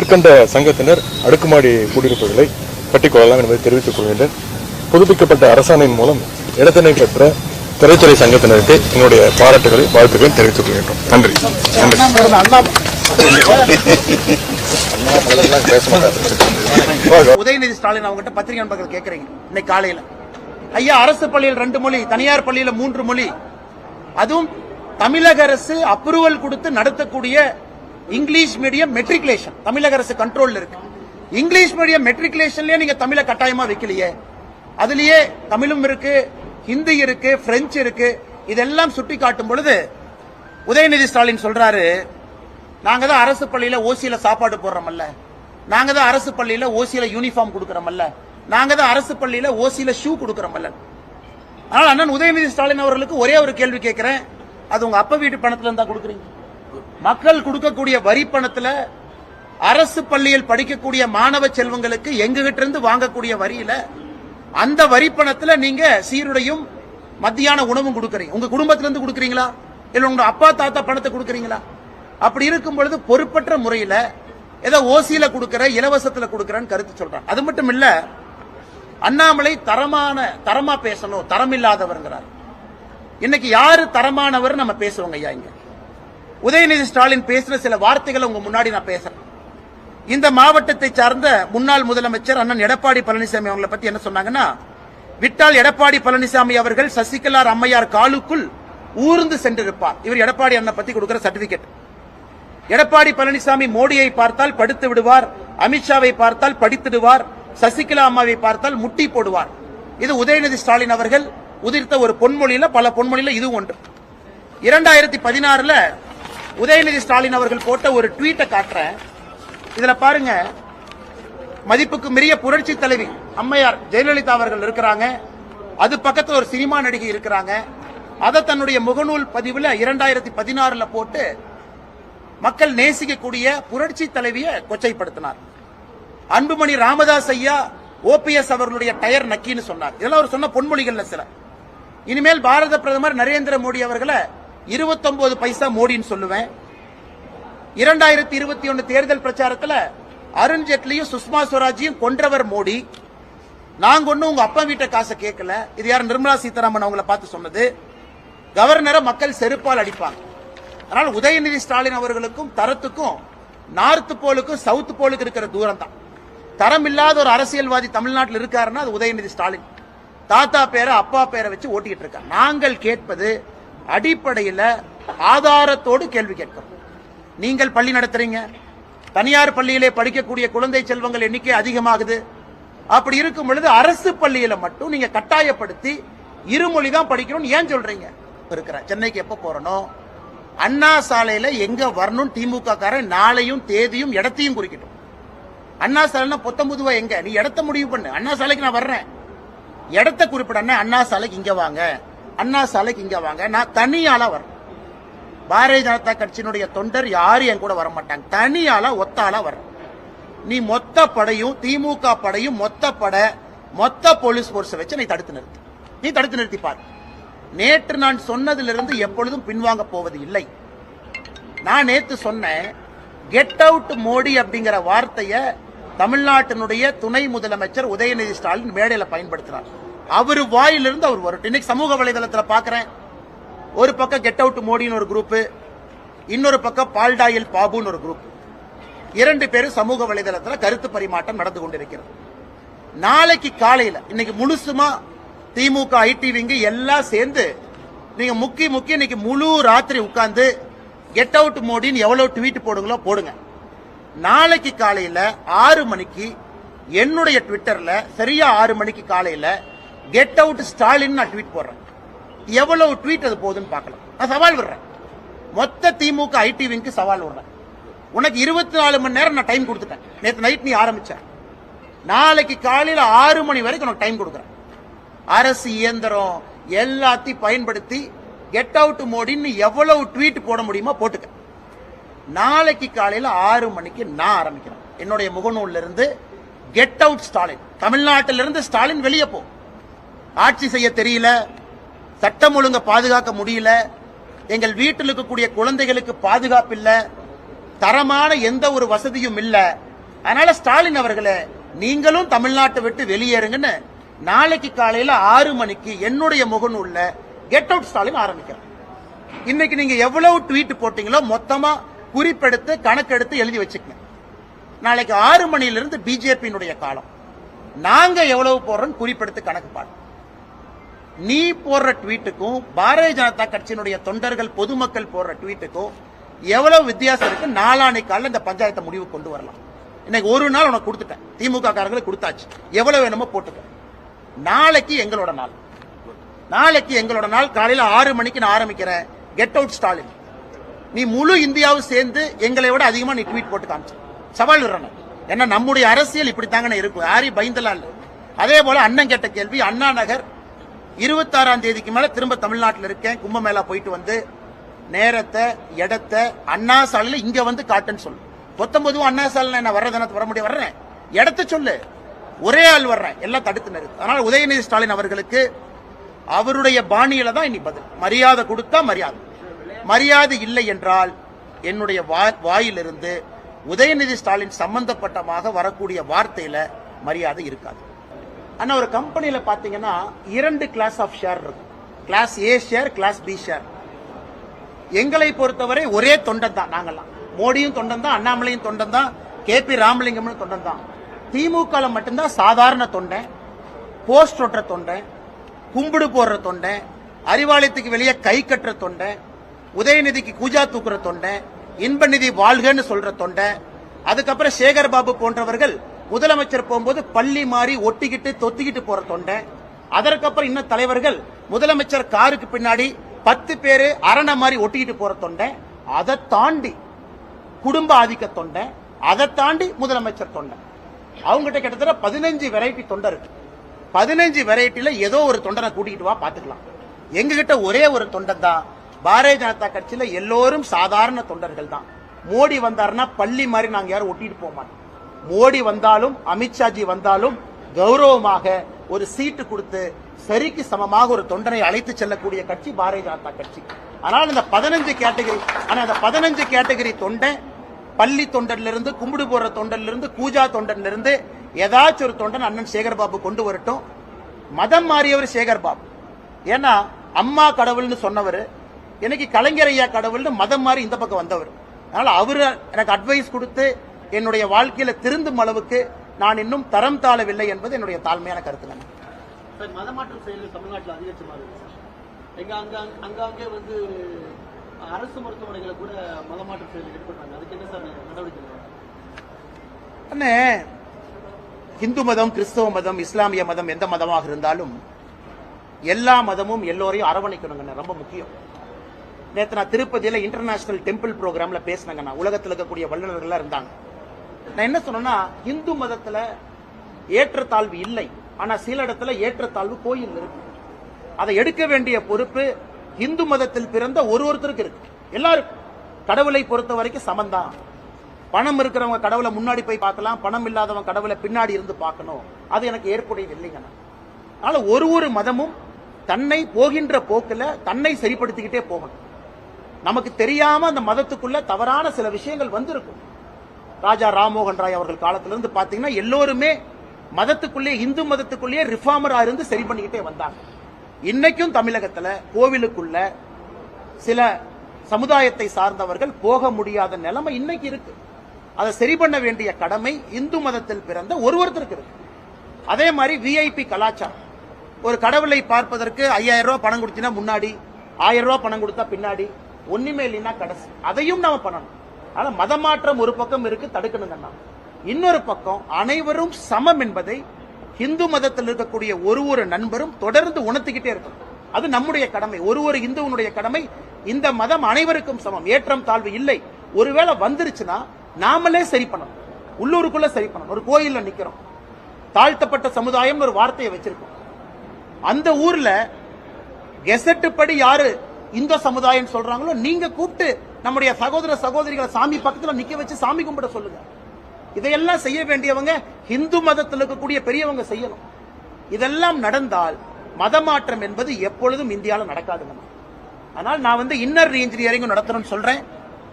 மேற்கண்ட சங்கத்தினர் அடுக்குமாடி குடியிருப்புகளை கட்டிக்கொள்ளலாம் என்பதை தெரிவித்துக் கொள்கின்றேன். புதுப்பிக்கப்பட்ட அரசாணையின் மூலம் இடத்தினை பெற்ற திரைத்துறை சங்கத்தினருக்கு எங்களுடைய பாராட்டுகளை வாழ்த்துக்களை தெரிவித்துக் கொள்கின்றோம். நன்றி. நன்றி. உதயநிதி ஸ்டாலின் அவங்ககிட்ட பத்திரிகை நண்பர்கள் கேட்கறீங்க இன்னைக்கு காலையில. ஐயா அரசு பள்ளியில் ரெண்டு மொழி தனியார் பள்ளியில மூன்று மொழி. அதுவும் தமிழக அரசு அப்ரூவல் கொடுத்து நடத்தக்கூடிய இங்கிலீஷ் மீடியம் மெட்ரிகுலேஷன் தமிழக அரசு கண்ட்ரோல் இருக்கு. இங்கிலீஷ் மீடியம் மெட்ரிகுலேஷன்லயே நீங்க தமிழை கட்டாயமா வைக்கலையே. அதுலயே தமிழும் இருக்கு ஹிந்தி இருக்கு பிரெஞ்சு இருக்கு. இதெல்லாம் சுட்டி காட்டும் பொழுது உதயநிதி ஸ்டாலின் சொல்றாரு நாங்க தான் அரசு பள்ளியில ஓசியில சாப்பாடு போடுறோம்ல நாங்க தான் அரசு பள்ளியில ஓசியில யூனிஃபார்ம் கொடுக்கறோம்ல நாங்க தான் அரசு பள்ளியில ஓசியில ஷூ கொடுக்கறோம்ல ஆனால் அண்ணன் உதயநிதி ஸ்டாலின் அவர்களுக்கு ஒரே ஒரு கேள்வி கேட்கிறேன். அது உங்க அப்ப வீட்டு பணத்துல இருந்தா கொடுக்குறீங்க. மக்கள் கொடுக்கக்கூடிய வரி பணத்துல அரசு பள்ளியில் படிக்கக்கூடிய மாணவ செல்வங்களுக்கு எங்ககிட்ட இருந்து வாங்கக்கூடிய வரியில அந்த வரி பணத்துல நீங்க சீருடையும் மத்தியான உணவும் கொடுக்கறீங்க. உங்க குடும்பத்துல இருந்து கொடுக்கறீங்களா? இல்ல உங்க அப்பா தாத்தா பணத்தை கொடுக்கறீங்களா? அப்படி இருக்கும் பொழுது பொறுப்பற்ற முறையில ஏதோ ஓசியில கொடுக்கற இலவசத்துல கொடுக்கறன்னு கருத்து சொல்றான் அது மட்டும் இல்ல அண்ணாமலை தரமான தரமா பேசணும் தரம் இல்லாதவர்ங்கிறார். இன்னைக்கு யாரு தரமானவர் நம்ம பேசுவோங்க ஐயா இங்க. உதயநிதி ஸ்டாலின் பேசின சில வார்த்தைகளை உங்க முன்னாடி நான் பேசுறேன். இந்த மாவட்டத்தை சார்ந்த முன்னாள் முதலமைச்சர் அண்ணன் எடப்பாடி பழனிசாமி அவங்களை பத்தி என்ன சொன்னாங்கன்னா விட்டால் எடப்பாடி பழனிசாமி அவர்கள் சசிகலார் அம்மையார் காலுக்குள் ஊர்ந்து சென்றிருப்பார். இவர் எடப்பாடி அண்ணன் பத்தி கொடுக்கிற சர்டிபிகேட். எடப்பாடி பழனிசாமி மோடியை பார்த்தால் படுத்து விடுவார் அமித்ஷாவை பார்த்தால் படித்திடுவார் சசிகலா அம்மாவை பார்த்தால் முட்டி போடுவார். இது உதயநிதி ஸ்டாலின் அவர்கள் உதிர்த்த ஒரு பொன்மொழியில பல பொன்மொழியில இது ஒன்று. இரண்டாயிரத்தி பதினாறுல உதயநிதி ஸ்டாலின் அவர்கள் போட்ட ஒரு ட்வீட்டை காட்டுறேன். இதுல பாருங்க. மதிப்புக்கு மிரிய புரட்சி தலைவி அம்மையார் ஜெயலலிதா அவர்கள் இருக்கிறாங்க. அது பக்கத்துல ஒரு சினிமா நடிகை இருக்கிறாங்க. அதை தன்னுடைய முகநூல் பதிவுல இரண்டாயிரத்தி பதினாறுல போட்டு மக்கள் நேசிக்கக்கூடிய புரட்சி தலைவியை கொச்சைப்படுத்தினார். அன்புமணி ராமதாஸ் ஐயா ஓபிஎஸ் அவர்களுடைய டயர் நக்கின்னு சொன்னார். இதெல்லாம் அவர் சொன்ன பொன்மொழிகள்ல சில. இனிமேல் பாரத பிரதமர் நரேந்திர மோடி அவர்களை 29 பைசா மோடின்னு சொல்லுவேன். இரண்டாயிரத்தி இருபத்தி ஒன்னு தேர்தல் பிரச்சாரத்தில் அருண்ஜேட்லியும் சுஷ்மா ஸ்வராஜையும் கொன்றவர் மோடி. நாங்க ஒன்றும் உங்க அப்பா வீட்டை காசை கேட்கல. இது யார் நிர்மலா சீதாராமன் அவங்கள பார்த்து சொன்னது. கவர்னரை மக்கள் செருப்பால் அடிப்பாங்க. அதனால் உதயநிதி ஸ்டாலின் அவர்களுக்கும் தரத்துக்கும் நார்த் போலுக்கும் சவுத் போலுக்கு இருக்கிற தூரம் தான் தரம் இல்லாத ஒரு அரசியல்வாதி தமிழ்நாட்டில் இருக்காருன்னா அது உதயநிதி ஸ்டாலின். தாத்தா பேரை அப்பா பேரை வச்சு ஓட்டிக்கிட்டு இருக்கார். நாங்கள் கேட்பது அடிப்படையில் ஆதாரத்தோடு கேள்வி கேட்கிறோம். நீங்கள் பள்ளி நடத்துறீங்க. தனியார் பள்ளியிலே படிக்கக்கூடிய குழந்தை செல்வங்கள் எண்ணிக்கை அதிகமாகுது. அப்படி இருக்கும் பொழுது அரசு பள்ளியில மட்டும் நீங்க கட்டாயப்படுத்தி இருமொழி தான் படிக்கணும்னு ஏன் சொல்றீங்க? இருக்கிறேன் சென்னைக்கு எப்ப போறணும் அண்ணா சாலையில எங்க வரணும் திமுக காரன் நாளையும் தேதியும் இடத்தையும் குறிக்கட்டும். அண்ணா சாலைனா பொத்தம்புதுவா எங்க? நீ இடத்த முடிவு பண்ணு. அண்ணா சாலைக்கு நான் வர்றேன். இடத்த குறிப்பிட அண்ணா சாலைக்கு இங்க வாங்க. அண்ணா சாலைக்கு இங்க வாங்க. நான் தனியாலாக வரேன் பாரதிய ஜனதா கட்சியினுடைய தொண்டர் யாரும் என் கூட வர மாட்டாங்க தனியாளா ஒத்தாளா வர்றேன். நீ மொத்த படையும் திமுக படையும் மொத்த படை மொத்த போலீஸ் போர்ஸை வச்சு நீ தடுத்து நிறுத்து. நீ தடுத்து நிறுத்தி பார். நேற்று நான் சொன்னதிலிருந்து எப்பொழுதும் பின்வாங்க போவது இல்லை. நான் நேத்து சொன்னேன் கெட் அவுட் மோடி அப்படிங்கிற வார்த்தையை தமிழ்நாட்டினுடைய துணை முதலமைச்சர் உதயநிதி ஸ்டாலின் மேடையில பயன்படுத்தினார். அவர் வாயிலிருந்து அவர் வரட்டும். இன்னைக்கு சமூக வலைதளத்துல பாக்குறேன். ஒரு பக்கம் கெட் அவுட் மோடின்னு ஒரு குரூப் இன்னொரு பக்கம் பால்டாயில் பாபுன்னு ஒரு குரூப் இரண்டு பேரும் சமூக வலைதளத்துல கருத்து பரிமாற்றம் நடந்து கொண்டிருக்கிறது. நாளைக்கு காலையில இன்னைக்கு முழுசுமா திமுக ஐடிவிங்க எல்லாம் சேர்ந்து நீங்க முக்கி முக்கி இன்னைக்கு முழு ராத்திரி உட்கார்ந்து கெட் அவுட் மோடின்னு எவ்வளவு ட்வீட் போடுங்களோ போடுங்க. நாளைக்கு காலையில ஆறு மணிக்கு என்னுடைய ட்விட்டர்ல சரியா ஆறு மணிக்கு காலையில கெட் அவுட் ஸ்டாலின் நான் ட்வீட் போடுறேன். எவ்வளவு ட்வீட் அது போகுதுன்னு பார்க்கலாம். நான் சவால் விடுறேன். மொத்த திமுக ஐடிவிக்கு சவால் விடுறேன். உனக்கு இருபத்தி நாலு மணி நேரம் நான் டைம் கொடுத்துட்டேன். நேற்று நைட் நீ ஆரம்பிச்ச. நாளைக்கு காலையில் ஆறு மணி வரைக்கும் உனக்கு டைம் கொடுக்குறேன். அரசு இயந்திரம் எல்லாத்தையும் பயன்படுத்தி கெட் அவுட் மோடின்னு எவ்வளவு ட்வீட் போட முடியுமோ போட்டுக்க. நாளைக்கு காலையில் ஆறு மணிக்கு நான் ஆரம்பிக்கிறேன். என்னுடைய முகநூல்ல இருந்து கெட் அவுட் ஸ்டாலின் தமிழ்நாட்டிலிருந்து ஸ்டாலின் வெளியே போ. ஆட்சி செய்ய தெரியல சட்டம் ஒழுங்க பாதுகாக்க முடியல எங்கள் வீட்டில் இருக்கக்கூடிய குழந்தைகளுக்கு பாதுகாப்பு இல்லை தரமான எந்த ஒரு வசதியும் இல்லை. அதனால ஸ்டாலின் அவர்களே நீங்களும் தமிழ்நாட்டை விட்டு வெளியேறுங்கன்னு நாளைக்கு காலையில ஆறு மணிக்கு என்னுடைய முகநூல்ல கெட் அவுட் ஸ்டாலின் ஆரம்பிக்கிறேன் இன்னைக்கு நீங்க எவ்வளவு ட்வீட் போட்டீங்களோ மொத்தமா குறிப்பெடுத்து கணக்கெடுத்து எழுதி வச்சுக்கங்க. நாளைக்கு ஆறு மணியிலிருந்து பிஜேபியினுடைய காலம். நாங்க எவ்வளவு போடுறோம் குறிப்பெடுத்து கணக்கு பாடம் நீ போடுற ட்வீட்டுக்கும் பாரதிய ஜனதா கட்சியினுடைய தொண்டர்கள் பொதுமக்கள் போடுற ட்வீட்டுக்கும் எவ்வளவு வித்தியாசம் இருக்கு? நாளானை காலில் இந்த பஞ்சாயத்தை முடிவு கொண்டு வரலாம். இன்னைக்கு ஒரு நாள் உனக்கு கொடுத்துட்டேன். திமுக காரங்களுக்கு கொடுத்தாச்சு. எவ்வளவு வேணுமோ போட்டுக்க. நாளைக்கு எங்களோட நாள். நாளைக்கு எங்களோட நாள். காலையில் ஆறு மணிக்கு நான் ஆரம்பிக்கிறேன். கெட் அவுட் ஸ்டாலின் நீ முழு இந்தியாவும் சேர்ந்து எங்களை விட அதிகமாக நீ ட்வீட் போட்டு காமிச்சு. சவால் விடுறேன் ஏன்னா நம்முடைய அரசியல் இப்படித்தாங்கன்னு இருக்கும். யாரையும் பயந்தலாம் இல்லை. அதே போல அண்ணன் கேட்ட கேள்வி அண்ணா நகர் இருபத்தாறாம் தேதிக்கு மேல திரும்ப தமிழ்நாட்டில் இருக்கேன். கும்பமேளா போயிட்டு வந்து நேரத்தை இடத்தை அண்ணா சாலையில் இங்க வந்து காட்டுன்னு சொல்லு. பத்தொன்பதும் அண்ணா சாலையில நான் வர்றதுன வர முடியும். வர்றேன். இடத்த சொல்லு. ஒரே ஆள் வர்றேன். எல்லாம் தடுத்து நிறுத்து அதனால உதயநிதி ஸ்டாலின் அவர்களுக்கு அவருடைய பாணியில தான் இனி பதில். மரியாதை கொடுத்தா மரியாதை. மரியாதை இல்லை என்றால் என்னுடைய வா- வாயிலிருந்து உதயநிதி ஸ்டாலின் சம்பந்தப்பட்டமாக வரக்கூடிய வார்த்தையில மரியாதை இருக்காது. ஆனா ஒரு கம்பெனியில் பாத்தீங்கன்னா இரண்டு கிளாஸ் ஆஃப் ஷேர் இருக்கும். Class A share class B share எங்களை பொறுத்தவரை ஒரே தொண்டன் தான் நாங்கெல்லாம். மோடியும் தொண்டன் தான் அண்ணாமலையும் தொண்டன் தான் கே பி ராமலிங்கமும் தொண்டன் தான். திமுக மட்டும்தான் சாதாரண தொண்டன் போஸ்ட் ஒட்டுற தொண்டன் கும்பிடு போடுற தொண்டன் அறிவாலயத்துக்கு வெளியே கை கட்டுற தொண்டன் உதயநிதிக்கு கூஜா தூக்குற தொண்டன் இன்பநிதி வாழ்கன்னு சொல்ற தொண்டன் அதுக்கப்புறம் சேகர் பாபு போன்றவர்கள் முதலமைச்சர் போகும்போது பள்ளி மாறி ஒட்டிக்கிட்டு தொத்திக்கிட்டு போற தொண்டை. அதற்கப்புறம் இன்னும் தலைவர்கள் முதலமைச்சர் காருக்கு பின்னாடி பத்து பேரு அரணை மாதிரி ஒட்டிக்கிட்டு போற தொண்டை. அதை தாண்டி குடும்ப ஆதிக்க தொண்டை. அதை தாண்டி முதலமைச்சர் தொண்டை. அவங்ககிட்ட கிட்டத்தட்ட பதினஞ்சு வெரைட்டி தொண்டை இருக்கு. பதினஞ்சு வெரைட்டில ஏதோ ஒரு தொண்டனை கூட்டிகிட்டு வா பாத்துக்கலாம். எங்ககிட்ட ஒரே ஒரு தொண்டன் தான். பாரதிய ஜனதா கட்சியில எல்லோரும் சாதாரண தொண்டர்கள் தான். மோடி வந்தாருன்னா பள்ளி மாதிரி நாங்க யாரும் ஒட்டிட்டு போக மாட்டோம். மோடி வந்தாலும் அமித்ஷாஜி வந்தாலும் கௌரவமாக ஒரு சீட்டு கொடுத்து சரிக்கு சமமாக ஒரு தொண்டனை அழைத்து செல்லக்கூடிய கட்சி பாரதிய ஜனதா கட்சி. ஆனால் இந்த பதினஞ்சு கேட்டகரி ஆனால் அந்த பதினஞ்சு கேட்டகரி தொண்டை பள்ளி தொண்டர்லேருந்து கும்பிடு போடுற தொண்டர்ல கூஜா பூஜா ஏதாச்சும் ஒரு தொண்டன் அண்ணன் சேகர்பாபு கொண்டு வரட்டும். மதம் மாறியவர் சேகர் பாபு ஏன்னா அம்மா கடவுள்னு சொன்னவர் எனக்கு கலைஞர் ஐயா கடவுள்னு மதம் மாறி இந்த பக்கம் வந்தவர். அதனால் அவர் எனக்கு அட்வைஸ் கொடுத்து என்னுடைய வாழ்க்கையில திருந்தும் அளவுக்கு நான் இன்னும் தரம் தாழவில்லை என்பது என்னுடைய தாழ்மையான கருத்து. சார் மதமாற்றம் செயல்கள் தமிழ்நாட்டில் அதிகரிச்சமா இருக்கு எங்க அங்க அங்கங்கே வந்து அரசு மருத்துவமனைகளை கூட மதமாற்றம் செயல்கள் ஈடுபடுறாங்க. அதுக்கு என்ன சார் நடவடிக்கை? அண்ணே இந்து மதம் கிறிஸ்தவ மதம் இஸ்லாமிய மதம் எந்த மதமாக இருந்தாலும் எல்லா மதமும் எல்லோரையும் அரவணைக்கணுங்கண்ணே ரொம்ப முக்கியம். நேற்று நான் திருப்பதியில இன்டர்நேஷனல் டெம்பிள் ப்ரோக்ராம்ல பேசினேங்க நான் உலகத்தில் இருக்கக்கூடிய வல்லுநர்கள்லாம் இருந்தாங்க. நான் என்ன சொன்னேன்னா இந்து மதத்துல ஏற்றத்தாழ்வு இல்லை. ஆனா சில இடத்துல ஏற்றத்தாழ்வு கோயில் இருக்கு. அதை எடுக்க வேண்டிய பொறுப்பு இந்து மதத்தில் பிறந்த ஒரு ஒருத்தருக்கு இருக்கு. எல்லாருக்கும். கடவுளை பொறுத்த வரைக்கும் சமந்தான். பணம் இருக்கிறவங்க கடவுளை முன்னாடி போய் பார்க்கலாம். பணம் இல்லாதவங்க கடவுளை பின்னாடி இருந்து பார்க்கணும். அது எனக்கு ஏற்புடையது இல்லைங்கண்ணா. அதனால ஒரு ஒரு மதமும் தன்னை போகின்ற போக்கில் தன்னை சரிப்படுத்திக்கிட்டே போகணும். நமக்கு தெரியாம அந்த மதத்துக்குள்ள தவறான சில விஷயங்கள் வந்திருக்கும். ராஜா ராம்மோகன் ராய் அவர்கள் காலத்திலிருந்து பார்த்தீங்கன்னா எல்லோருமே மதத்துக்குள்ளே இந்து மதத்துக்குள்ளேயே ரிஃபார்மரா இருந்து சரி பண்ணிக்கிட்டே வந்தாங்க. இன்னைக்கும் தமிழகத்தில் கோவிலுக்குள்ள சில சமுதாயத்தை சார்ந்தவர்கள் போக முடியாத நிலைமை இன்னைக்கு இருக்கு. அதை சரி பண்ண வேண்டிய கடமை இந்து மதத்தில் பிறந்த ஒரு ஒருத்தருக்கு இருக்கு. அதே மாதிரி விஐபி கலாச்சாரம். ஒரு கடவுளை பார்ப்பதற்கு ஐயாயிரம் ரூபாய் பணம் கொடுத்தீங்கன்னா முன்னாடி ஆயிரம் ரூபாய் பணம் கொடுத்தா பின்னாடி ஒன்றுமே இல்லைன்னா கடைசி. அதையும் நாம பண்ணணும். ஆனால் மதமாற்றம் ஒரு பக்கம் இருக்கு தடுக்கணுங்கண்ணா. இன்னொரு பக்கம் அனைவரும் சமம் என்பதை இந்து மதத்தில் இருக்கக்கூடிய ஒரு ஒரு நண்பரும் தொடர்ந்து உணர்த்திக்கிட்டே இருக்கணும். அது நம்முடைய கடமை. ஒரு ஒரு இந்துவனுடைய கடமை. இந்த மதம் அனைவருக்கும் சமம். ஏற்றம் தாழ்வு இல்லை. ஒருவேளை வந்துருச்சுன்னா நாமளே சரி பண்ணணும். உள்ளூருக்குள்ள சரி பண்ணணும். ஒரு கோயில்ல நிக்கிறோம். தாழ்த்தப்பட்ட சமுதாயம் ஒரு வார்த்தையை வச்சிருக்கோம். அந்த ஊர்ல கெசட்டு படி யாரு இந்த சமுதாயம் சொல்றாங்களோ நீங்க கூப்பிட்டு நம்முடைய சகோதர சகோதரிகளை சாமி பக்கத்துல நிக்க வச்சு சாமி கும்பிட சொல்லுங்க. இதையெல்லாம் செய்ய வேண்டியவங்க இந்து மதத்தில் இருக்கக்கூடிய பெரியவங்க செய்யணும். இதெல்லாம் நடந்தால் மதமாற்றம் என்பது எப்பொழுதும் இந்தியாவில் நடக்காதுங்க அதனால் நான் வந்து இன்னர் இன்ஜினியரிங் நடத்தணும்னு சொல்றேன்.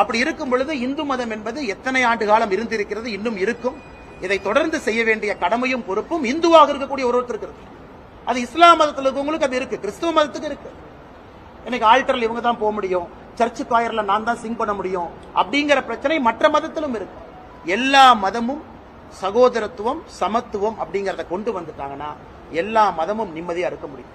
அப்படி இருக்கும் பொழுது இந்து மதம் என்பது எத்தனை ஆண்டு காலம் இருந்திருக்கிறது இன்னும் இருக்கும். இதை தொடர்ந்து செய்ய வேண்டிய கடமையும் பொறுப்பும் இந்துவாக இருக்கக்கூடிய ஒருத்தருக்கு இருக்கு. அது இஸ்லாம் மதத்தில் இருக்கவங்களுக்கு அது இருக்கு கிறிஸ்துவ மதத்துக்கு இருக்கு. எனக்கு ஆல்டர்ல இவங்க தான் போக முடியும். சர்ச்சு காயரில் நான் தான் சிங் பண்ண முடியும் அப்படிங்கிற பிரச்சனை மற்ற மதத்திலும் இருக்கு. எல்லா மதமும் சகோதரத்துவம் சமத்துவம் அப்படிங்கிறத கொண்டு வந்துட்டாங்கன்னா எல்லா மதமும் நிம்மதியாக இருக்க முடியும்.